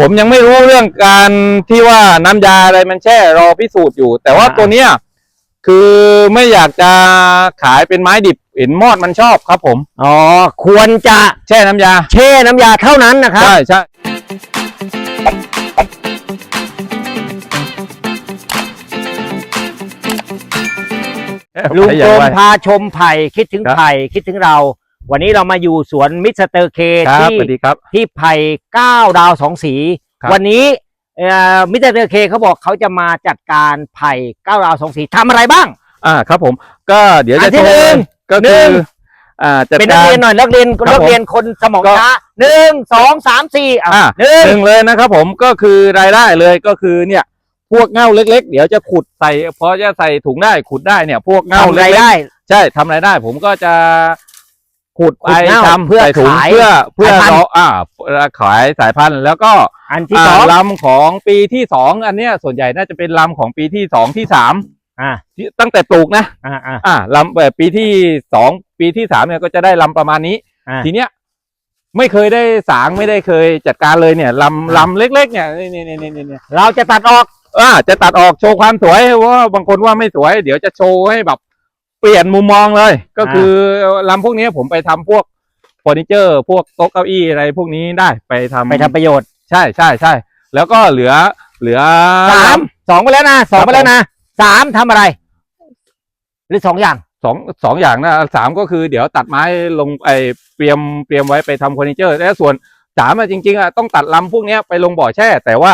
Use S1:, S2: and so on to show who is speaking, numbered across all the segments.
S1: ผมยังไม่รู้เรื่องการที่ว่าน้ำยาอะไรมันแช่รอพิสูจน์อยู่ แต่ว่า
S2: อ่า
S1: ตัวเนี้ยคือไม่อยากจะขายเป็นไม้ดิบเห็นมอดมันชอบครับ ผม
S2: อ๋อควรจะ
S1: แช่น้ำยา
S2: แช่น้ำยาเท่านั้นนะครับ
S1: ใช่ใช่
S2: ลุง
S1: ใคร
S2: ก
S1: อยาร
S2: ม
S1: ไว้
S2: พาชมไผ่คิดถึง
S1: ครับ
S2: ไผ่คิดถึงเรา วันนี้เรามาอยู่สวนมิสเตอร์เค
S1: ครับ
S2: ที่
S1: สวัสดีครับ
S2: ที่ไผ่เก้าดาวสองสี
S1: ครับ
S2: วันนี้มิสเตอร์เคเขาบอกเขาจะมาจัดการไผ่เก้าดาวสองสีทำอะไรบ้าง
S1: อ่าครับผม ก็เดี๋ยว
S2: อั
S1: จะ
S2: นที่
S1: โชว์
S2: หนึ่ง
S1: ก็
S2: หนึ่
S1: คือง อ่าจัด
S2: เป็นนัก
S1: การ
S2: เรียนหน่อยนักเรียน
S1: ครับ
S2: นัก
S1: ผม
S2: เรียนคนสมอง
S1: ก็
S2: ช้าหนึ่งสองสามสี่อะ
S1: อ่า
S2: หนึ่ง
S1: หนึ่งเลยนะครับผมก็คือรายได้เลยก็คือเนี่ยพวกเง่าเล็ก ๆ เดี๋ยวจะขุดใส่พอจะใส่ถุงได้ขุดได้เนี่ย พวกเง่า
S2: ทำ
S1: เล็
S2: ราย
S1: ก
S2: ได้
S1: ๆใช่ทำรายได้ ผมก็จะ ขุดไป
S2: ขุดเง่า
S1: ทำ
S2: เพื่อ
S1: ใส่ถุง
S2: ขาย
S1: เพื่อเพื่อ
S2: สายพันธุ์
S1: รออ่าขายสายพันธุ์แล้วก็
S2: อันที่สองา
S1: ลำของปีที่สองอันเนี้ยส่วนใหญ่น่าจะเป็นลำของปีที่สองที่สาม
S2: อ่า
S1: ที่ตั้งแต่ปลูกนะ
S2: อ่าอ่า
S1: อ่าลำแบบปีที่สองปีที่สามเนี่ยก็จะได้ลำประมาณนี้
S2: อ่า
S1: ทีเนี้ยไม่เคยได้สางไม่ได้เคยจัดการเลยเนี่ยลำลำเล็ก ๆ เนี่ยนี่นี่นี่นี่นี่
S2: เราจะตัดออก
S1: อ่าจะตัดออกโชว์ความสวยเพราะว่าบางคนว่าไม่สวย เดี๋ยวจะโชว์ให้แบบ เปลี่ยนมุมมองเลย ก็คือลำพวกนี้ผมไปทำพวกเฟอร์นิเจอร์ พวกโต๊ะเก้าอี้อะไรพวกนี้ได้ไปทำ
S2: ไปทำประโยชน์
S1: ใช่ใช่ใช่แล้วก็เหลือเหลือ
S2: สามสองไปแล้วนะสอง
S1: ครับ
S2: ไปแล้วนะสามทำอะไร หรือสองอย่าง
S1: สองสองอย่างนะสามก็คือเดี๋ยวตัดไม้ลงไอเตรียมเตรียมไว้ไปทำเฟอร์นิเจอร์ แล้วส่วนสามอะจริงๆอะต้องตัดลำพวกเนี้ยไปลงบ่อแช่ แต่ว่า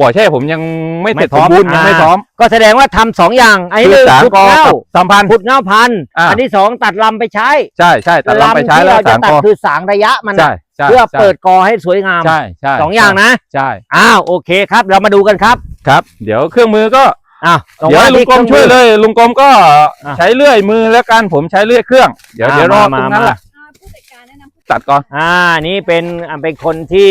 S1: บ่อแช่ผมยังไม่เสร็จ
S2: ไม่พร้
S1: ส
S2: อ
S1: ม
S2: ม
S1: บูรณ์ยังไม่
S2: อ่า
S1: พร้อม
S2: ก็แสดงว่าทำสองอย่างไอ้ห
S1: คือ
S2: นึ่ง
S1: สาม
S2: ขุด
S1: กอ
S2: เง่า
S1: กับสามพัน
S2: ขุดเง่าพันธุ์
S1: อ่า
S2: อันที่สองตัดลำไปใช้
S1: ใช่ใช่ตัดลำไปใช้
S2: ที่
S1: แล้ว
S2: เราจะ
S1: สาม
S2: ตัด
S1: กอ
S2: คือสางระยะมัน
S1: ใช่
S2: นะ
S1: ใช่
S2: เพื่อ
S1: ใช่
S2: เปิดกอให้สวยงาม
S1: ใช่ใช่
S2: สองอย่างนะ
S1: ใช่
S2: อ้าวโอเคครับ เรามาดูกันครับ
S1: ครับ เดี๋ยวเครื่องมือก็
S2: อ้าว
S1: เดี๋ยวให้ลุงกรมช่วยเลย ลุงกรมก็
S2: อะ
S1: ใช้เลื่อยมือแล้วกันผมใช้เลื่อยเครื่อง เดี๋ยว
S2: อ่า
S1: เดี๋ยวรอ
S2: มา
S1: ตรงนั้น
S2: มา
S1: แหละ
S3: อ่าผู้จัดการแนะนำผู้
S1: ตัดก่อน
S2: อ่านี่เป็นอ่าเป็นคนที่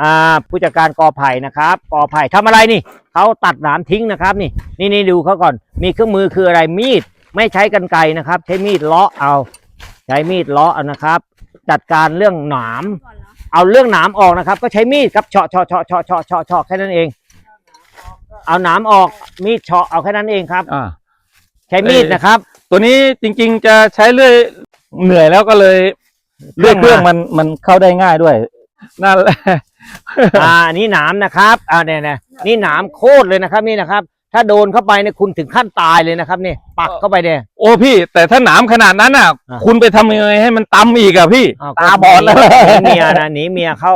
S2: อ่าผู้จัดการกอไผ่นะครับกอไผ่ทำอะไรนี่เขาตัดหนามทิ้งนะครับ นี่นี่นี่ดูเขาก่อน มีเครื่องมือคืออะไรมีด ไม่ใช้กันไกรนะครับ ใช้มีดเลาะเอา ใช้มีดเลาะเอานะครับ จัดการเรื่องหนาม
S3: ก่อนเหรอ
S2: เอาเรื่องหนามออกนะครับ ก็ใช้มีดครับเฉาะเฉาะเฉาะเฉาะเฉาะเฉาะเฉาะแค่นั้นเอง เอาหนามออกมีดเฉาะเอาแค่นั้นเองครับ
S1: อ่า
S2: ใช้มีด
S1: เอ่อ
S2: นะครับ
S1: ตัวนี้จริง ๆจะใช้เลื่อยเหนื่อยแล้วก็เลยเลื่อยเครื่องมันมันเข้าได้ง่ายด้วยนั่นแหละ
S2: อ่าอันนี้หนามนะครับอ่าเนี่ยเนี่ยนี่หนามโคตรเลยนะครับนี่นะครับ ถ้าโดนเข้าไปเนี่ยคุณถึงขั้นตายเลยนะครับนี่ปักเข้าไปเนี่ย
S1: โอ้พี่ แต่ถ้าหนามขนาดนั้นอะ
S2: อะ
S1: คุณไปทำยังไงให้มันตำอีกอะพี่
S2: ว
S1: ตาบอดแล้ว
S2: หนีเมียนะหนีเมียเข้า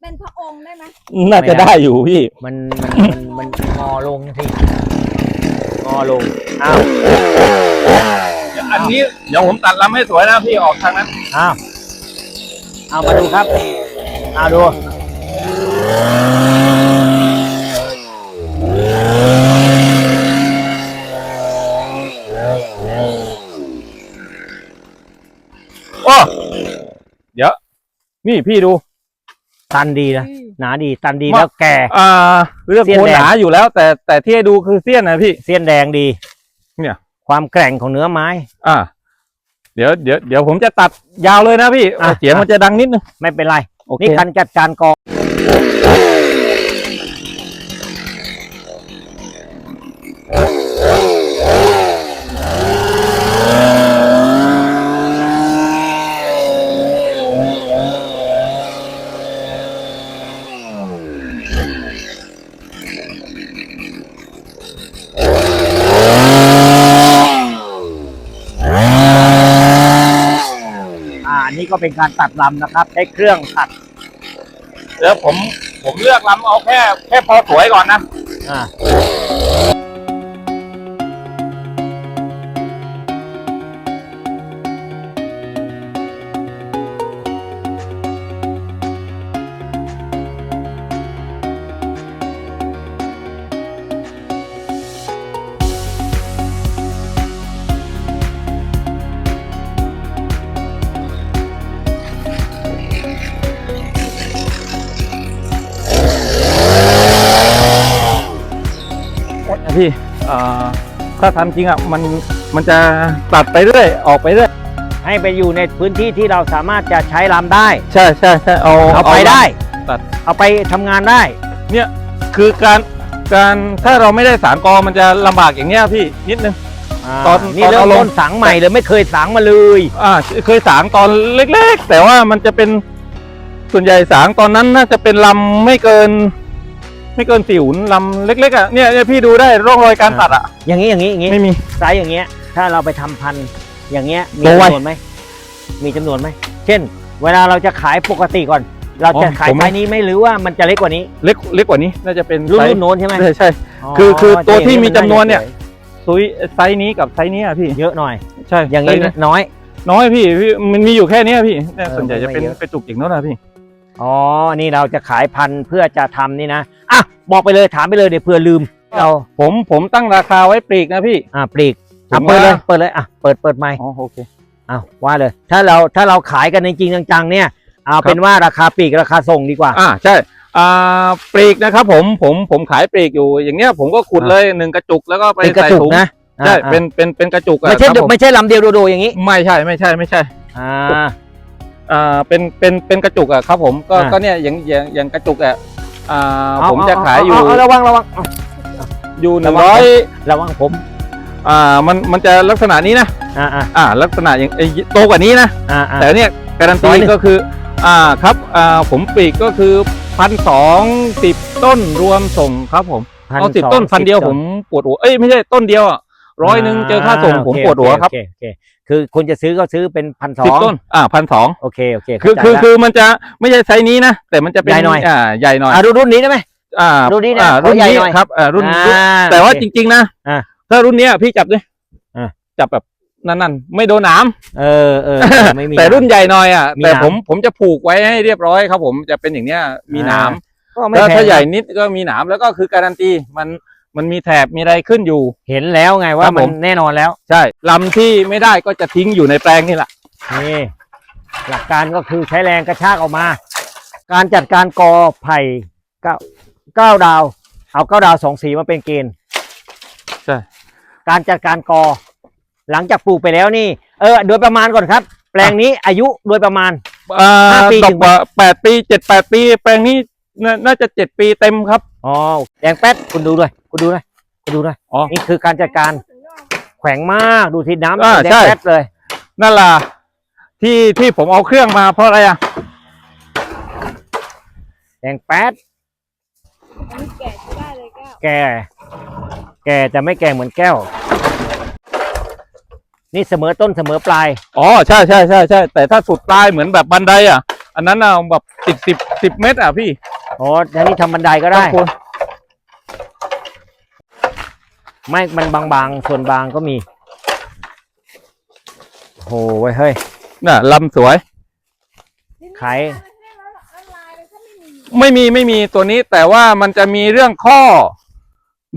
S3: เป็นพระองค์ได้ไหม
S1: น่าจะได้อยู่พี่
S2: มันมันมันมันงอลงทีงอลงอ้าว
S1: อันนี้เดี๋ยวผมตัดลำให้สวยนะพี่ออกทางนั้น
S2: อ้าวเอามาดูครับ เอาดู
S1: โอ้เดี๋ยว นี่พี่ดู
S2: ตันดีนะหนาดีตันดี
S1: มา
S2: แล้วแก่
S1: อ่า เรื่อง
S2: เสี้ยน
S1: โคน
S2: แดง
S1: หนาอยู่แล้ว แต่แต่ที่ให้ดูคือเสี้ยนนะพี่
S2: เสี้ยนแดงดี
S1: เนี่ย
S2: ความแกร่งของเนื้อไม้
S1: อ่า เดี๋ยวเดี๋ยวเดี๋ยวผมจะตัดยาวเลยนะพี่
S2: อะ
S1: เสียงมันจะดังนิดนึง
S2: ไม่เป็นไร
S1: โอเค
S2: นี่การจัดการกอง เป็นการตัดลำนะครับ ใช้เครื่องตัด
S1: เดี๋ยวผมผมเลือกลำเอาแค่แค่พอสวยก่อนนะ
S2: อ่า
S1: พี่อ่าถ้าทำจริงอะมันมันจะตัดไปเรื่อยออกไปเรื่อย
S2: ให้ไปอยู่ในพื้นที่ที่เราสามารถจะใช้ลำได้
S1: ใช่ใช่ใช่เอา
S2: เอาไปได้
S1: ตัด
S2: เอาไปทำงานได้
S1: คือการการถ้าเราไม่ได้สารกอมันจะลำบากอย่างเงี้ยพี่นิดนึงาตอน
S2: นี่
S1: ตอน
S2: เริ่ม
S1: เอาลง
S2: ต้นสังใหม่เลยไม่เคยสังมาเลย
S1: อ่าเคยสางตอนเล็ก ๆ แต่ว่ามันจะเป็นส่วนใหญ่สางตอนนั้นน่าจะเป็นลำไม่เกิน ไม่เกินสิวน์ลำเล็กๆอะเนี่ยเนี่ยพี่ดูได้ร่องรอยการตัดอะ
S2: อย่างนี้อย่างนี้อย่างนี้
S1: ไม่มี
S2: ไซส์อย่างเงี้ย ถ้าเราไปทำพันธุ์อย่างเงี้ยมี
S1: โตไว
S2: จำนวนไหมมีจำนวนไหมเช่น เวลาเราจะขายปกติก่อน เราจะ
S1: อ๋อ
S2: ขาย
S1: ผม
S2: ไซส์นี้ไหม่หรือว่ามันจะเล็กกว่านี้
S1: เล็กเล็กกว่านี้น่าจะเป็น
S2: รุ่น
S1: ไซ
S2: รุ่น
S1: ส์
S2: โน้นใช่ไหม
S1: ใช่ใช่ คือคือตัวที่มีจำนวนเนี่ย ซุยไซส์นี้กับไซส์นี้อะพี่
S2: เยอะหน่อย
S1: ใช่
S2: อย่างนี้
S1: ไซส์
S2: น้อย
S1: น้อยพี่พี่มันมีอยู่แค่เนี้ยพี่เนี่ย
S2: เออ
S1: ส่วนใหญ่จะเป็น
S2: ไม่เยอะ
S1: กระจุกอย่างนั้นนะพี่
S2: อ๋อ นี่เราจะขายพันธุ์เพื่อจะทำนี่นะ อะบอกไปเลยถามไปเลยเดี๋ยวเผื่อลืมเรา
S1: ผมผมตั้งราคาไว้ปลีกนะพี่
S2: อะปลีก
S1: ผ
S2: อะ
S1: ม
S2: เปิดเลย
S1: ว่า
S2: เปิดเลยอะเปิดเปิดไมค์
S1: อ๋อโอเค
S2: อะว่าเลย ถ้าเราถ้าเราขายกันจริงๆจังๆเนี่ยเอา
S1: ครับ
S2: เป็นว่าราคาปลีกราคาส่งดีกว่า
S1: อ่าใช่อ่าปลีกนะครับผมผมผมขายปลีกอยู่ อย่างเนี้ยผมก็ขุด
S2: อะ
S1: เลยหนึ่งกระจุกแล้วก็ไป
S2: เป็นกระ
S1: ใส่
S2: จุก
S1: ถุง
S2: นะ
S1: ใช่
S2: อะ
S1: เป็นเป็นเป็นกระจุกอะ
S2: ไม่ใช่
S1: ครับผม
S2: ไม่ใช่ลำเดียวโดดๆอย่างนี้
S1: ไม่ใช่ไม่ใช่ไม่ใช่
S2: อ่า
S1: อ่าเป็นเป็นเป็นกระจุกอะครับผมก็
S2: อะ
S1: ก็เนี่ยอย่างอย่างอย่างกระจุกอะ อ่า
S2: เอ
S1: ผมจะขายอยู่
S2: เเระวังระวังเอา
S1: อยู่ห
S2: ระ
S1: นึ่ง
S2: วัง
S1: ร้อย
S2: ระวังผม
S1: อ่ามันมันจะลักษณะนี้นะ
S2: อ่าอ่า
S1: อ่าลักษณะอย่างเอ้ยโตกว่านี้นะ
S2: อ่าอ่า
S1: แต่เนี่ยการัน
S2: ร้
S1: ตี
S2: อยหนึ่ง
S1: ก็คืออ่าครับอ่าผมปลีกก็คือพันสองสิบต้นรวมส่งครับผมเอาสิบต้นพันเดียวผมปวดหัวเอ้ยไม่ใช่ต้นเดียวอะร้อยหนึ่งเจอค่าส่งผมปวดหัวครับ
S2: โอเคโอเคคื อคุณจะซื้อก็ซื้อเป็นพันสอ
S1: สิบ
S2: ง
S1: ต้น อ่าพันสอง
S2: โอเคโอเค
S1: คือ
S2: เข้าใจ
S1: คือ
S2: ละ
S1: คือมันจะไม่ใช่ไซส์นี้นะ แต่มันจะเป็น
S2: ใหญ่หน่อย
S1: อ่าใหญ่หน่อย
S2: อ่ารุ่นรุ่นนี้ได้ไหม
S1: อ่า
S2: รุ่นนี้นะ
S1: อ่า
S2: ขอ
S1: รุ่น
S2: ใหญ่
S1: นี้
S2: หน่อย
S1: ครับอ่ารุ่น
S2: อ่
S1: รุ่นแต่ว่า
S2: โอเค
S1: จริง ๆ นะ
S2: อ่า
S1: ถ้ารุ่นเนี้ยพี่จับด้วย
S2: อ่า
S1: จับแบบนั่นๆ ไม่โดนหน้ำ
S2: เออเออไม่มี
S1: แต่รุ่นใหญ่หน่อยอะ
S2: มี
S1: แต่
S2: หนาม
S1: ผมผมจะผูกไว้ให้เรียบร้อยครับผมจะเป็นอย่างเนี้ยมีหนาม
S2: ก็ไม่
S1: ถ้า
S2: แพง
S1: ถ้าใหญ่นิดก็มีหนามแล้วก็คือการันตีมัน มันมีแถบมีอะไรขึ้นอยู่
S2: เห็นแล้วไงว่า
S1: ครับ
S2: มั
S1: ผ
S2: น
S1: ม
S2: แน่นอนแล้ว
S1: ใช่ลำที่ไม่ได้ก็จะทิ้งอยู่ในแปลงนี่แหละ
S2: นี่หลักการก็คือใช้แรงกระชากออกมา การจัดการกอไผ่เก้าเก้าดาว เอาเก้าดาวสองสีมาเป็นเกณฑ์
S1: ใช่
S2: การจัดการกอ หลังจากปลูกไปแล้วนี่ เออ โดยประมาณก่อนครับ แปลงนี้อายุโดยประมาณ
S1: อ่า
S2: ห้าปี
S1: ดอ
S2: ถึ
S1: ก
S2: ง
S1: ว่าแปดปีเจ็ดแปดปี แปลงนี้น่าน่าจะเจ็ดปีเต็มครับ
S2: อ๋อแดงแป๊ดคุณดูด้วย คุณดูด้วยคุณดูด้วย
S1: อ๋อ
S2: นี่คือการจัดการแขวงมากดูที่น้ำ
S1: อ่า
S2: แดง
S1: ใช่
S2: แป๊ดเลย
S1: นั่นล่ะที่ที่ผมเอาเครื่องมาเพราะอะไรอะ
S2: แดงแป๊ด
S3: อันนี้แก่ใช้ได้เลยแก้ว
S2: แก่ แก่แต่ไม่แก่เหมือนแก้ว นี่เสมอต้นเสมอปลาย
S1: อ๋อใช่ใช่ใช่ใช่แต่ถ้าสุดปลายเหมือนแบบบันไดอะ อันนั้นอะแบบสิบสิบสิบเมตรอะพี่
S2: อ๋อทีนี้ทำบันไดก็ได้
S1: ครับผม
S2: ไม่มันบางๆ ส่วนบางก็มี โหเว้ยเฮ้ย
S1: น่ะลำสวย
S2: ขาย
S3: แล้วลายมันก็ไม่มี
S1: ไม่มีไม่มีตัวนี้ แต่ว่ามันจะมีเรื่องข้อ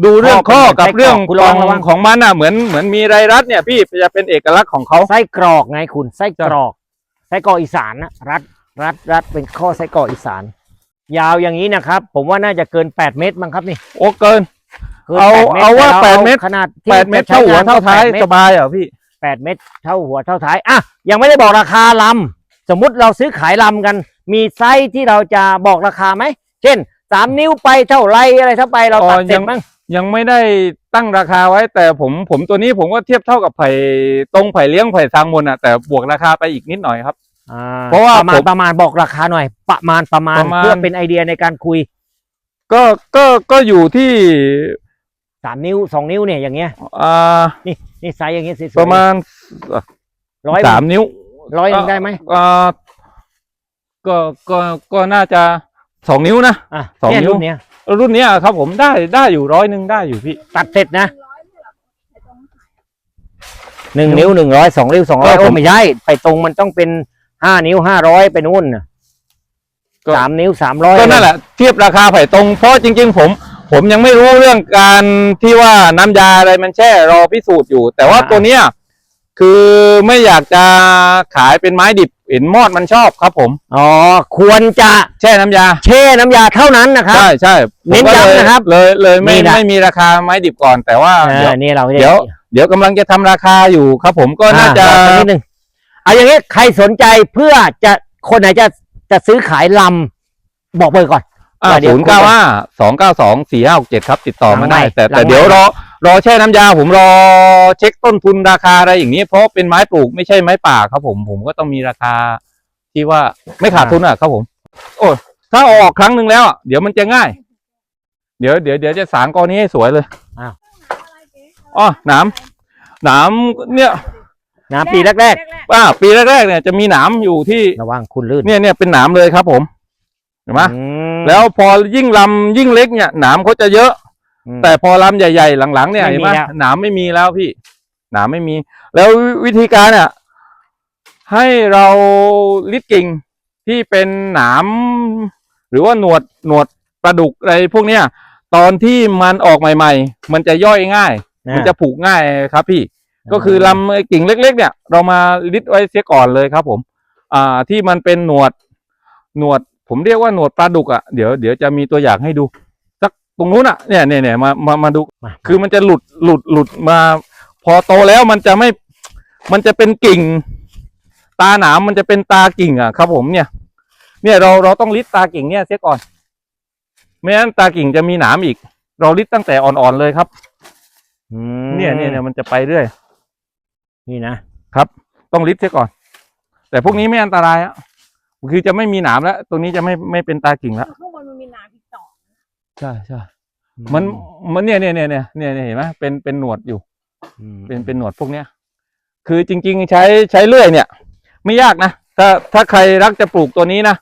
S1: ดูเรื่องข้อกับเรื่อง
S2: คุณ
S1: ข
S2: ล
S1: อ
S2: อง
S1: ง
S2: ระวัง
S1: ของมันอะเหมือนเหมือนมีไรรัดเนี่ยพี่จะเป็นเอกลักษณ์ของเขา
S2: ไส้กรอกไงคุณไส้กรอก ไส้กรอกอีสานนะรัดรัดรัดเป็นข้อไส้กรอกอีสาน ยาวอย่างนี้นะครับ ผมว่าน่าจะเกิน 8 เมตรมั้งครับนี่
S1: โอ้เกิน
S2: กิน
S1: เอา
S2: 8
S1: เอาว่า
S2: แต่
S1: 8เมตร
S2: ขนาดที่
S1: แปดเมตร
S2: จะใช้
S1: เท่าหัว
S2: งน
S1: เท่าท้าย
S2: 8เมต
S1: ส
S2: ร
S1: บายเหรอพี่
S2: 8เมตรเท่าหัวเท่าท้ายอะยังไม่ได้บอกราคาลำสมมุติเราซื้อขายลำกัน มีไซส์ที่เราจะบอกราคาไหมเช่นสามนิ้วไปเท่าไรอะไรเท่าไปเราตัด
S1: อ๋อ
S2: เสร็
S1: ยั
S2: จ
S1: ง
S2: มั้ง
S1: ยังไม่ได้ตั้งราคาไว้ แต่ผมผมตัวนี้ผมก็เทียบเท่ากับไผ่ตรงไผ่เลี้ยงไผ่ซางมนอะแต่บวกราคาไปอีกนิดหน่อยครับ
S2: อ่
S1: เพราะว่า
S2: ประมาณ
S1: ผม
S2: ประมาณบอกราคาหน่อย ประมาณประมาณ
S1: ประมาณ
S2: เพื่อเป็นไอเดียในการคุย
S1: ก็ก็ก็อยู่ที่
S2: สามนิ้วสองนิ้วเนี่ยอย่างเงี้ย
S1: อ่า
S2: นี่นี่ไซส์อย่างเงี้ยสวยๆ
S1: ประมาณ
S2: ร้อย
S1: สามนิ้ว
S2: ร้อยหนึ่งได้ไหม
S1: อ่าก็ก็ก็น่าจะสองนิ้วนะ
S2: อะ
S1: สอง
S2: เนี่ย
S1: นิ้ว
S2: รุ่นเนี้ย
S1: รุ่นเนี้ยครับผมได้ได้อยู่ร้อยหนึ่งได้อยู่พี่
S2: ตัดเสร็จนะ
S3: ร้อยไม่หรอกไอ้ตรง
S2: หนึ่งนิ้วหนึ่งร้อยสองนิ้วสองร้อย
S1: เออ
S2: โอ้
S1: ผม
S2: ไม่ใช่ไปตรงมันต้องเป็นห้านิ้วห้าร้อยไปนู่นน่ะ
S1: ก็
S2: สามนิ้วสามร้อย
S1: ก็นั่นแหละเทียบราคาไผ่ตรงเพราะจริง ๆ ผม ผมยังไม่รู้เรื่องการที่ว่าน้ำยาอะไรมันแช่รอพิสูจน์อยู่ แต่ว่าตัวเนี้ยคือไม่อยากจะขายเป็นไม้ดิบเห็นมอดมันชอบครับ ผม
S2: อ๋อควรจะ
S1: แช่น้ำยา
S2: แช่น้ำยาเท่านั้นนะครับ
S1: ใช่ใช่ผม
S2: เน้น
S1: ก็ล
S2: ย้ำนะครับ
S1: เลยเลยไม่
S2: นี่นะ
S1: ไม่มีราคาไม้ดิบก่อน แต่ว่า
S2: เอ
S1: เดี๋ยว
S2: อนี่เราจะ
S1: เดี๋ยวเดี๋ยวกำลังจะทำราคาอยู่ครับ ผมก็น่าจะ
S2: อ่บอกสักนิดนึงเอาอย่างนี้ใครสนใจเพื่อจะคนไหนจะจะซื้อขายลบอกเบอร์ก่อน
S1: อ่า
S2: เดี๋ยว
S1: ศูนย์เก้าห้าสองเก้าสองสี่ห้าหกเจ็ดครับ ติดต่อมาได้
S2: หลังไมค์
S1: แต่
S2: หลั
S1: แต่
S2: งไมค์
S1: เดี๋ยวรอรอแช่น้ำยาผมรอเช็คต้นทุนราคาอะไรอย่างนี้ เพราะเป็นไม้ปลูกไม่ใช่ไม้ป่าครับผมผมก็ต้องมีราคาที่ว่าไม่ขาดทุนอะครับผม โอ้ถ้าเอาออกครั้งหนึ่งแล้วอะเดี๋ยวมันจะง่าย เดี๋ยวเดี๋ยวเดี๋ยวจะสางกอนี้ให้สวยเลย
S3: อะไรเจ๊
S1: อ๋อหนามหนามเนี่ย
S2: นะปีแรก
S3: แรก
S1: อ่าปีแรกๆเนี่ยจะมีหนามอยู่ที่
S2: ๆระวังคุณลื่น
S1: เนี่ยเนี่ยเป็นหนามเลยครับผม เห็นไหม
S2: อืม
S1: แล้วพอยิ่งลำยิ่งเล็กเนี่ยหนามเขาจะเยอะ
S2: อืม
S1: แต่พอลำใหญ่ๆ หลังๆ เนี่ย
S2: ไม่
S1: เห็น
S2: มี
S1: ไหม
S2: แล้ว
S1: หนามไม่มีแล้วพี่ หนามไม่มี แล้ววิธีการอะให้เราลิดกิ่งที่เป็นหนาม หรือว่าหนวดหนวดปลาดุกอะไรพวกเนี้ยตอนที่มันออกใหม่ ๆ มันจะย่อยง่าย มันจะผูกง่ายครับพี่ ก็คือลำไอ้กิ่งเล็ก ๆ เนี่ย เรามาลิดไว้เสียก่อนเลยครับ ผม อ่าที่มันเป็นหนวดหนวด ผมเรียกว่าหนวดปลาดุกอะเดี๋ยวเดี๋ยวจะมีตัวอย่างให้ดูสักตรงนู้นอะเนี่ยเนี่ยเนี่ยมามามาดู
S2: มา
S1: คือมันจะหลุดหลุดหลุดมา พอโตแล้วมันจะไม่ มันจะเป็นกิ่ง ตาหนามมันจะเป็นตากิ่งอะครับ ผมเนี่ย เนี่ยเราเราต้องลิดตากิ่งเนี่ยเสียก่อนไม่งั้นตากิ่งจะมีหนามอีก เราลิดตั้งแต่อ่อนๆเลยครับ
S2: อืม
S1: เนี่ยเนี่ยเนี่ยมันจะไปเรื่อย
S2: นี่นะ
S1: ต้องลิดเสียก่อน แต่พวกนี้ไม่อันตรายอะ คือจะไม่มีหนามแล้ว ตรงนี้จะไม่ไม่เป็นตากิ่งแล้ว
S3: ข้างบนมันมีหนามอีกสอง
S1: ใช่ใช่มันมันเนี่ยเนี่ยเนี่ยเนี่ยเนี่ยเนี่ยเห็นไหมเป็นเป็นหนวดอยู่
S2: อืม
S1: เป็นเป็นหนวดพวกเนี้ย คือจริง ๆ ใช้ใช้เลื่อยเนี่ย ไม่ยากนะถ้าถ้าใครรักจะปลูกตัวนี้นะ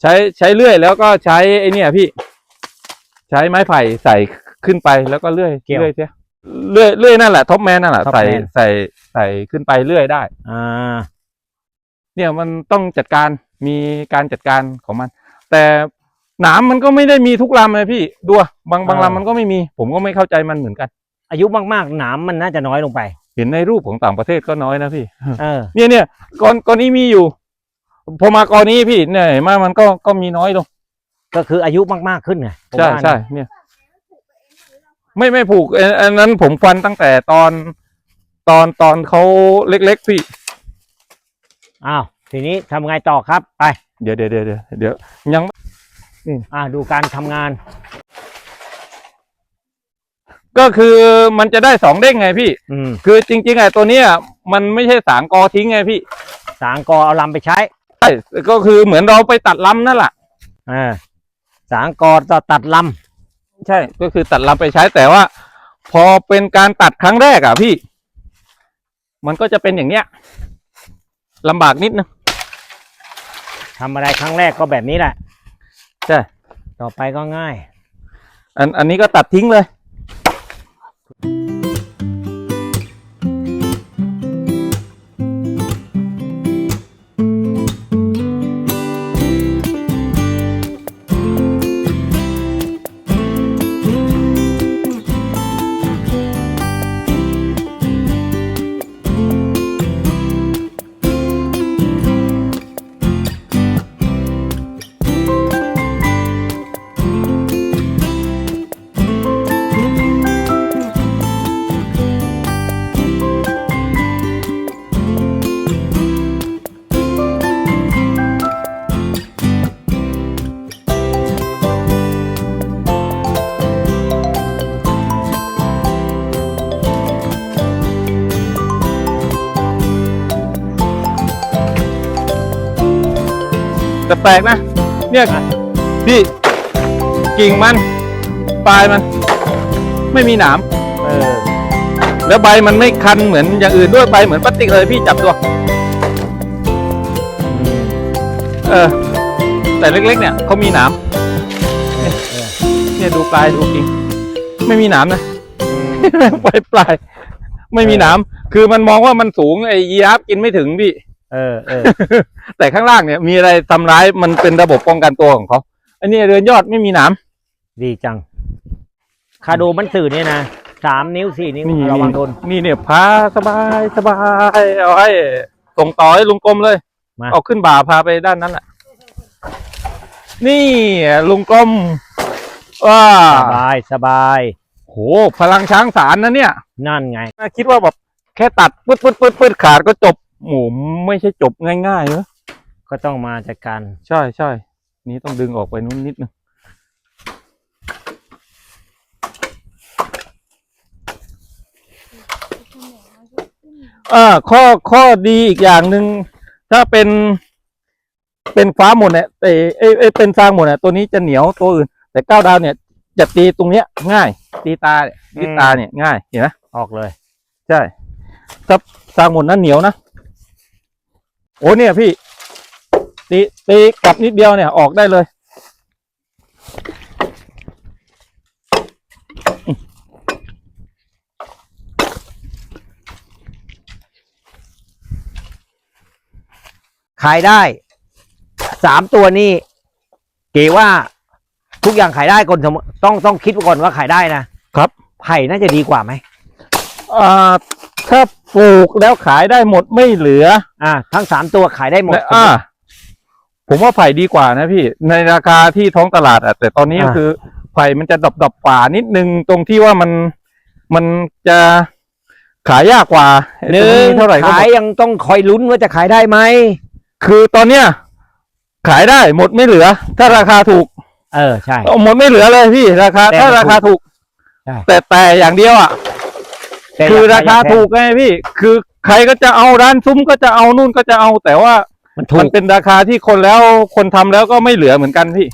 S1: ใช้ใช้เลื่อยแล้วก็ใช้ไอเนี่ยพี่ ใช้ไม้ไผ่ใส่ขึ้นไปแล้วก็เลื่อยเลื่อยเสียเลื่อยเลื่อยนั่นแหละท็อปแมนนั่นแหละใส่ใส่ใส่ขึ้นไปเลื่อยได้
S2: อ่า
S1: เนี่ยมันต้องจัดการ มีการจัดการของมัน แต่หนามมันก็ไม่ได้มีทุกลำเลยพี่ดูอะบางบางลำมันก็ไม่มี ผมก็ไม่เข้าใจมันเหมือนกัน
S2: อายุมากๆหนามมันน่าจะน้อยลงไป
S1: เห็นในรูปของต่างประเทศก็น้อยนะพี่
S2: เออ
S1: เนี่ยเนี่ยกอนกอนนี้มีอยู่พอมากอนนี้พี่เนี่ยเห็นไหมมันก็ก็มีน้อยลง
S2: ก็คืออายุมากๆขึ้นไงผม
S1: ใช่
S2: ว่านะ
S1: ใช่เนี่ย ไม่ไม่ผูกอันอันนั้นผมฟันตั้งแต่ตอนตอนตอนเขาเล็กๆพี่
S2: อ้าว ทีนี้ทำไงต่อครับไป
S1: เดี๋ยวเดี๋ยวเดี๋ยวเดี๋ยวเดี๋ยวยัง
S2: อ่าดูการทำงาน
S1: ก็คือมันจะได้สองเด้งไงพี่
S2: อืม
S1: คือจริงๆไอ้ตัวเนี้ยมันไม่ใช่สางกอทิ้งไงพี่
S2: สางกอเอาลำไปใช้
S1: ใช่ก็คือเหมือนเราไปตัดลำนั่นแหละ
S2: อ่าสางกอต่อตัดล
S1: ใช่ ก็คือตัดลำไปใช้แต่ว่า พอเป็นการตัดครั้งแรกอะพี่ มันก็จะเป็นอย่างเนี้ยลำบากนิดนึงำ
S2: ทำอะไรครั้งแรกก็แบบนี้แหละ
S1: ใช่
S2: ต่อไปก็ง่าย
S1: อันอันนี้ก็ตัดทิ้งเลย ปลกนะ เนี่ย
S2: อะ
S1: พี่กิ่งมันปลายมัน ไม่มีหนาม
S2: เออ
S1: แล้วใบมันไม่คันเหมือนอย่างอื่นด้วยใบเหมือนพลาสติกเลยพี่จับตัว
S2: อืม
S1: เออแต่เล็กๆ เนี่ยเขามีหนาม
S2: เออเออ
S1: เนี่ยดูปลายดูกิ่งไม่มีหนามนะ
S2: อืม
S1: ปลายปลายไม่มีหนามคือมันมองว่ามันสูงไอ้ยีราฟกินไม่ถึงพี่
S2: เออเออ
S1: แต่ข้างล่างเนี่ยมีอะไรทำร้ายมันเป็นระบบป้องกันตัวของเขาอันนี้เรือนยอดไม่มีหนาม
S2: ดีจัง คาโดมันตื่นเนี่ยนะสามนิ้วสี่นิ้ว
S1: นี่
S2: ระวังโดน
S1: นี่เนี่ยพาสบายสบายเอาให้ส่งต่อให้ลุงกรมเลย
S2: มา
S1: เอาขึ้นบ่าพาไปด้านนั้นแหละนี่ลุงกรมว้า
S2: สบายสบาย
S1: โหพลังช้างสารนะเนี่ย
S2: นั่นไง
S1: คิดว่าแบบแค่ตัดปึ๊ดปึ๊ดปึ๊ดปึ๊ดขาดก็จบ โหไม่ใช่จบง่ายๆเนอะ
S2: ก็ต้องมาจัดการ
S1: ใช่ใช่นี้ต้องดึงออกไปนู้นนิดนึงอ่าข้อข้อดีอีกอย่างหนึ่งถ้าเป็น เป็นฟ้าหมดเนี่ยเอยเอยเอยเป็นฟางหมดเนี่ยตัวนี้จะเหนียวตัวอื่น แต่ก้าวดาวเนี่ยจะตีตรงเนี้ย ง่าย ตีตาเนี่ยตีตาเนี่ยง่ายเห็นไหม
S2: ออกเลย
S1: ใช่ถ้าฟางหมดนั้นเหนียวนะ โอ้เนี่ยพี่ ตีตีกลับนิดเดียวเนี่ยออกได้เลย
S2: ขายได้สามตัวนี้เก๋ว่าทุกอย่างขายได้ก่อนสมมติต้องต้องคิดก่อนว่าขายได้นะครับ ไผ่น่าจะดีกว่าไหม
S1: อ่า ถ้าปลูกแล้วขายได้หมดไม่เหลือ
S2: อ่าทั้งสามตัวขายได้หมด
S1: และอ่า ผมว่าไผ่ดีกว่านะพี่ ในราคาที่ท้องตลาดอะแต่ตอนนี้ก็คือไผ่มันจะดรอปดรอปๆกว่านิดนึงตรงที่ว่ามันมันจะขายยากกว่า
S2: หนึ่ง
S1: เท่าไหร่ก็หม
S2: ขาย
S1: ด
S2: ยังต้องคอยลุ้นว่าจะขายได้ไหม
S1: คือตอนเนี้ย ขายได้หมดไม่เหลือ ถ้าราคาถูก
S2: เออใช่
S1: เอาหมดไม่เหลือเลยพี่ราคา
S2: แต่
S1: ถ้า
S2: มัน
S1: ราคาถูก
S2: ใช่
S1: แต่แต่อย่างเดียวอะ
S2: แต่
S1: คือราคา
S2: อย่แพง
S1: ถูกไงพี่ คือใครก็จะเอาร้านซุ้มก็จะเอานู่นก็จะเอาแต่ว่า
S2: มันถู
S1: มัน
S2: ก
S1: เป็นราคาที่คนแล้วคนทำแล้วก็ไม่เหลือเหมือนกันพี่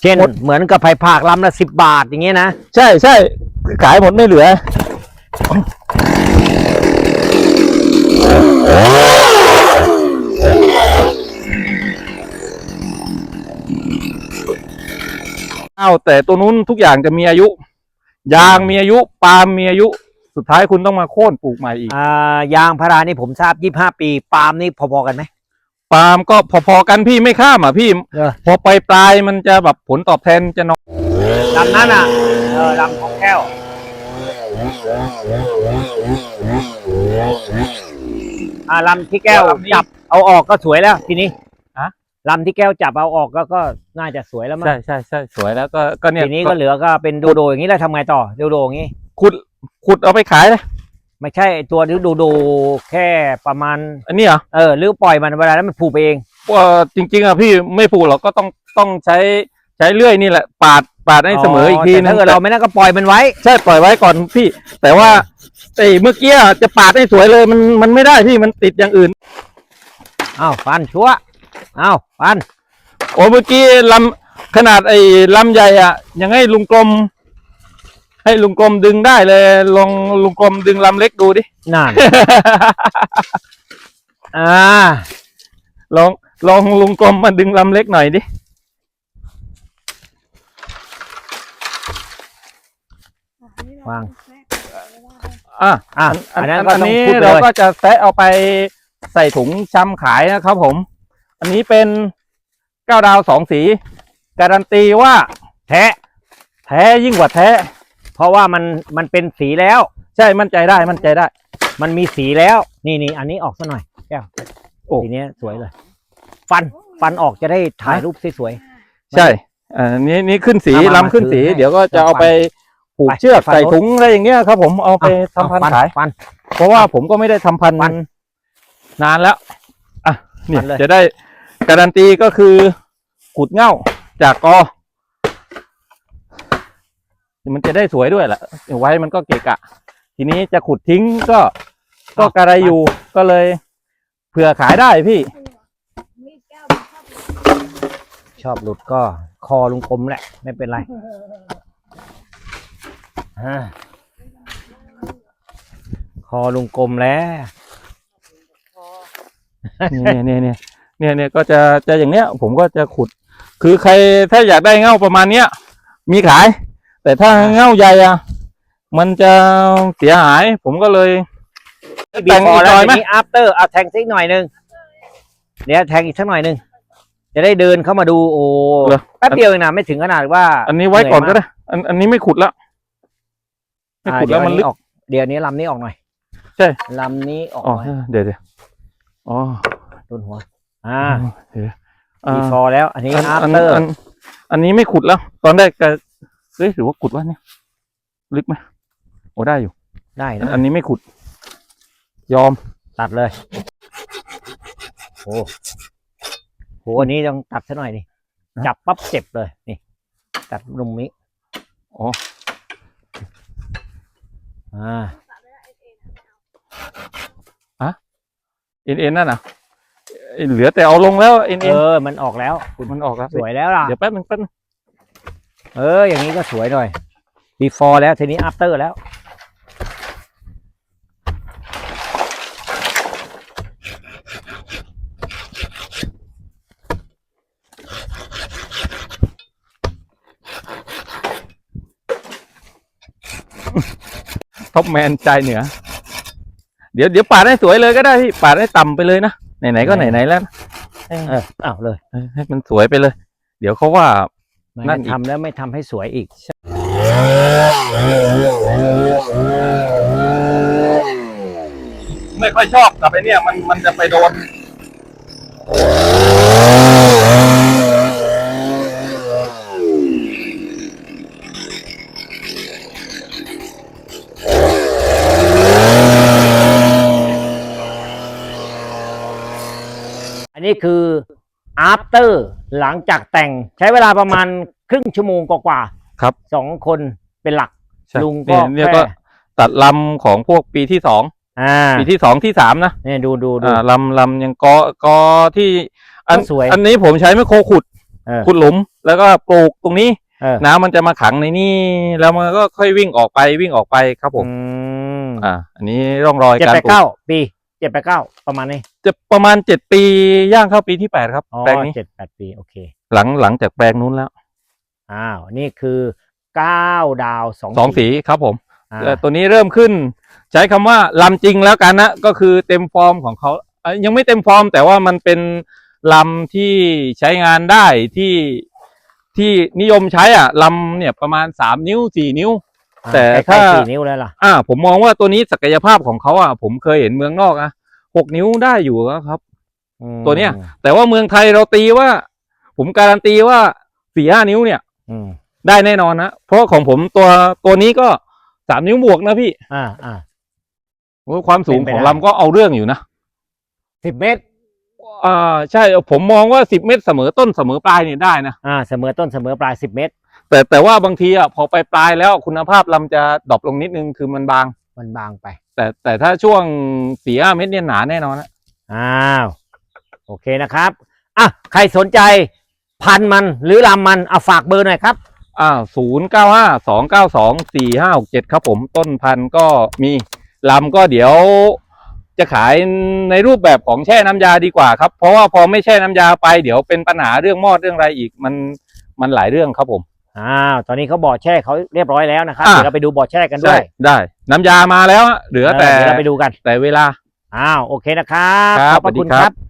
S2: เช่น
S1: หมด
S2: เหมือนกับไผ่ผากลำละสิบบาทอย่างเงี้ยนะ
S1: ใช่ใช่ขายหมดไม่เหลืออ้าวแต่ตัวนู้นทุกอย่างจะมีอายุ ยางมีอายุปาล์มมีอายุ สุดท้ายคุณต้องมาโค่นปลูกใหม่อีก
S2: อ่ายางพารานี่ผมทราบยี่ห้าปี ปาล์มนี่พอๆกันไหม
S1: ปาล์มก็พอๆกันพี่ไม่ข้ามอะพี่
S2: เออ
S1: พอไปปลายๆมันจะแบบผลตอบแทนจะน้อย
S2: ลำนั้นอะเออลำของแก้ว อ่าลำที่แก้วจับเอาออกก็สวยแล้วทีนี้
S1: ฮะ
S2: ลำที่แก้วจับเอาออกก็ก็น่าจะสวยแล้วมั้ง
S1: ใช่ใช่ใช่สวยแล้วก็ก็เนี่ย
S2: ทีนี้ก็เหลือก็เป็นโดโดอย่างนี้แล้วทำไงต่อโดโดอย่างนี้
S1: ขุด ขุดเอาไปขายเลย
S2: ไม่ใช่ไอ้ตัวโดโดแค่ประมาณ
S1: อันนี้เหรอ
S2: เออหรือปล่อยมันเวลานั้นมันผูกไปเอง
S1: ว่าจริง ๆอะพี่ไม่ปลูกหรอกก็ต้องต้องใช้ใช้เลื่อยนี่แหละ ปาดปาดให้เสมออีกที
S2: แต่
S1: นึ
S2: ถ้างเกิดเราไม่น่าก็ปล่อยมันไว้
S1: ใช่ปล่อยไว้ก่อนพี่ แต่ว่าไอ้เมื่อกี้อะจะปาดให้สวยเลยมันมันไม่ได้พี่มันติดอย่างอื่น
S2: อ้าวฟันชัวอ้าวฟัน
S1: โอ้เมื่อกี้ลำขนาดไอ้ลำใหญ่อะยังให้ลุงกลม ให้ลุงกลมดึงได้เลยลองลุงกลมดึงลำเล็กดูดิ
S2: นั่น อ่า
S1: ลองลองลุงกลมมาดึงลำเล็กหน่อยดิ
S2: วาง
S1: อะ
S2: อะ
S1: อั
S2: อั
S1: น
S2: นนั้น
S1: อัน
S2: ก็
S1: อัน
S2: ต้อง
S1: นี้
S2: พูดไป
S1: เรา
S2: เลย
S1: ก็จะแซะเอาไปใส่ถุงชำขายนะครับผม อันนี้เป็นเก้าดาวสองสี การันตีว่า
S2: แท้
S1: แท้ยิ่งกว่าแท้
S2: เพราะว่ามันมันเป็นสีแล้ว
S1: ใช่มั่นใจได้มั่นใจได้
S2: มันมีสีแล้ว นี่นี่อันนี้ออกซะหน่อยแก้ว
S1: โอ้
S2: ทีเนี้ยสวยเลย ฟันฟันออกจะได้ถ่ายรูปสวย
S1: ใช่อันนี้นี่ขึ้นสี
S2: เอามา
S1: ลำขึ้นสี
S2: ถือให้
S1: เดี๋ยวก็จะเอาไปผูก
S2: ไป
S1: เชือก
S2: ไปฟัน
S1: ใส่
S2: รถ
S1: ถุงอะไรอย่างเงี้ยครับ ผมเอา
S2: ๆ
S1: ไปทำพันธุ์
S2: เอ
S1: ขาย
S2: ฟัน
S1: เพราะว่าผมก็ไม่ได้ทำพันธุ์
S2: ฟัน
S1: นานแล้วอะเนี่
S2: ฟั
S1: ย
S2: นเลย
S1: จะได้การันตีก็คือขุดเง่าจากกอ มันจะได้สวยด้วยแหละไว้มันก็เกะกะ ทีนี้จะขุดทิ้งก็ ก็กระไรอยู่ก็เลย เผื่อขายได้พี่
S3: มีแก้วมันชอบ
S2: ชอบหลุดก็คอลุงกลมแหละ ไม่เป็นไรอ่าคอลุงกลมแล้ว
S1: เนี่ยเนี่ยเนี่ยเนี่ยเนี่ยก็จะจะอย่างเนี้ย ผมก็จะขุด คือใครถ้าอยากได้เง่าประมาณเนี้ย มีขาย แต่ถ้าเง่าใหญ่อะมันจะเสียหาย ผมก็เลย
S2: บี
S1: แต่ง
S2: ฟอ
S1: อี
S2: ร์
S1: ก
S2: แล้ว
S1: หน่อย
S2: ที
S1: ไหม
S2: นี้ after เอาแทงสักหน่อยหนึ่งเดี๋ยวแทงอีกสักหน่อยหนึ่งจะได้เดินเข้ามาดูโอ้
S1: เหรอ
S2: แป๊บเดียวเองนะไม่ถึงขนาดว่า
S1: อันนี้ไว้ก่อนก็
S2: เหยมา
S1: ได้ อันอันนี้ไม่ขุดแล้วไม่
S2: อ่า
S1: ขุด
S2: เดี๋
S1: แล้
S2: ยว
S1: ว
S2: อั
S1: มัน
S2: น
S1: ลึ
S2: นี้
S1: ก
S2: ออกเดี๋ยวนี้ลำนี้ออกหน่อย
S1: ใช่
S2: ลำนี้ออก
S1: อ๋อ
S2: หน่อย
S1: เดี๋ยวเดี๋ยวอ๋อ
S2: โดนหัว อ่า
S1: เดี๋ยว
S2: บี
S1: อ่า
S2: ฟอร์แล้วอันนี้
S1: อันอัน
S2: after
S1: อันอันนี้ไม่ขุดแล้ว ตอนแรกก็ เฮ้ยหรือว่าขุดวะเนี่ย ลึกไหมโอ้ได้อยู่
S2: ได้
S1: อัน
S2: นะ
S1: อันนี้ไม่ขุด ยอม
S2: ตัดเลยโอ้โหอันนี้ต้องตัดซะหน่อยดิจับปั๊บเจ็บเลยนี่ ตัดตรงนี้
S1: โอ้
S2: อ่า
S1: เอ็นเอ็นนั่นน่ะเอ็นเหลือแต่เอาลงแล้วเอ็น
S2: เอ
S1: เอ็น
S2: อมันออกแล้ว
S1: มันออกแล้ว
S2: สวยแล้วล่ะ
S1: เดี๋ยวแป๊บนึงแป๊บนึง
S2: เออ อย่างนี้ก็สวยหน่อย before แล้ว ทีนี้ after แล้ว
S1: ท็อปแมนใจเหนือ เดี๋ยวเดี๋ยวปาดให้สวยเลยก็ได้พี่ปาดให้ต่ำไปเลยนะ ไหนๆก็ไหนๆแล้วนะ
S2: เอออ้าวเลย
S1: เออให้มันสวยไปเลย เดี๋ยวเขาว่า นั่
S2: นั่
S1: น
S2: น
S1: อีก
S2: ทำแล้วไม่ทำให้สวยอีก
S1: ไม่ค่อยชอบแต่ไปเนี่ยมันมันจะไปโดน
S2: อันนี้คือ after หลังจากแต่งใช้เวลาประมาณครึ่งชั่วโมงกว่าๆ
S1: ครับ
S2: สองคนเป็นหลัก
S1: ใช่
S2: ลุงก็
S1: เนี่ยเนี่ย
S2: แค่
S1: ก็ตัดลำของพวกปีที่สอง
S2: อ่า
S1: ปีที่สองที่สามนะ
S2: เนี่ยดูดูดู
S1: อ่าลำลำยังกอกอที่อัน
S2: ก็สวย
S1: อันนี้ผมใช้ไมโครขุด
S2: เออ
S1: ขุดหลุม แล้วก็ปลูกตรงนี้
S2: เออ
S1: น้ำมันจะมาขังในนี่แล้วมันก็ค่อยวิ่งออกไปวิ่งออกไปครับผม
S2: อืม
S1: อ่า อันนี้ร่องรอย
S2: เจ็ด
S1: การ
S2: แปด
S1: ปลูก
S2: เก้าปี เจ็ดแปดเก้าประมาณนี้
S1: จะประมาณเจ็ดปีย่างเข้าปีที่แปดครับ
S2: อ๋อ
S1: แปลงนี้
S2: เจ็ดแปดปีโอเค
S1: หลังหลังจากแปลงนู้นแล้ว
S2: อ้าวนี่คือเก้าดาวสอง
S1: สองสีครับผม
S2: อ่า
S1: เอ่อตัวนี้เริ่มขึ้น ใช้คำว่าลำจริงแล้วกันนะก็คือเต็มฟอร์มของเขาเอ่อยังไม่เต็มฟอร์ม แต่ว่ามันเป็นลำที่ใช้งานได้ที่ที่นิยมใช้อะลำเนี่ยประมาณสามนิ้วสี่นิ้ว แต่
S2: ใกล้ๆ
S1: ถ้า
S2: สี่นิ้วแล้วล่ะ
S1: อ่า ผมมองว่าตัวนี้ศักยภาพของเขาอะผมเคยเห็นเมืองนอกอะหกนิ้วได้อยู่ครับ
S2: อืม
S1: ตัวเนี้ย แต่ว่าเมืองไทยเราตีว่า ผมการันตีว่าสี่ห้านิ้วเนี่ย
S2: อืม
S1: ได้แน่นอนนะเพราะของผมตัวตัวนี้ก็สามนิ้วบวกนะพี่
S2: อ่าอ่า
S1: โอ้ยความสูง
S2: เป็นไป
S1: ของ
S2: ได้
S1: ลำก็เอาเรื่องอยู่นะ
S2: สิบเมตร
S1: อ่าใช่ ผมมองว่าสิบเมตรเสมอต้นเสมอปลายเนี่ยได้นะ
S2: อ่าเสมอต้นเสมอปลายสิบเมตร
S1: แต่แต่ว่าบางทีอะพอไปปลายแล้วคุณภาพลำจะดรอปลงนิดนึงคือมันบาง
S2: มันบางไป
S1: แต่แต่ถ้าช่วงสี่ห้าเมตรเนี่ยหนาแน่นอนนะ
S2: อ้าวโอเคนะครับอะใครสนใจพันธุ์มันหรือลำมันเอาฝากเบอร์หน่อยครับ
S1: อ่าศูนย์เก้าห้าสองเก้าสองสี่ห้าหกเจ็ดครับผมต้นพันธุ์ก็มีลำก็เดี๋ยวจะขายในรูปแบบของแช่น้ำยาดีกว่าครับ เพราะว่าพอไม่แช่น้ำยาไปเดี๋ยวเป็นปัญหาเรื่องมอดเรื่องอะไรอีกมันมันหลายเรื่องครับผม
S2: อ้าวตอนนี้เขาบ่อแช่เขาเรียบร้อยแล้วนะครับ
S1: อะ
S2: เดี๋ยวเราไปดูบ่อแช่กันด้
S1: ได้
S2: วย
S1: ได้ น้ำยามาแล้วอะเหลือแต่
S2: เดี๋ยวเราไปดูกัน
S1: แต่เวลา
S2: อ้าวโอเคนะครับ
S1: ครั
S2: ข
S1: บ
S2: อบพระคุณ
S1: สวัสดี
S2: ค
S1: ครั
S2: รับ บ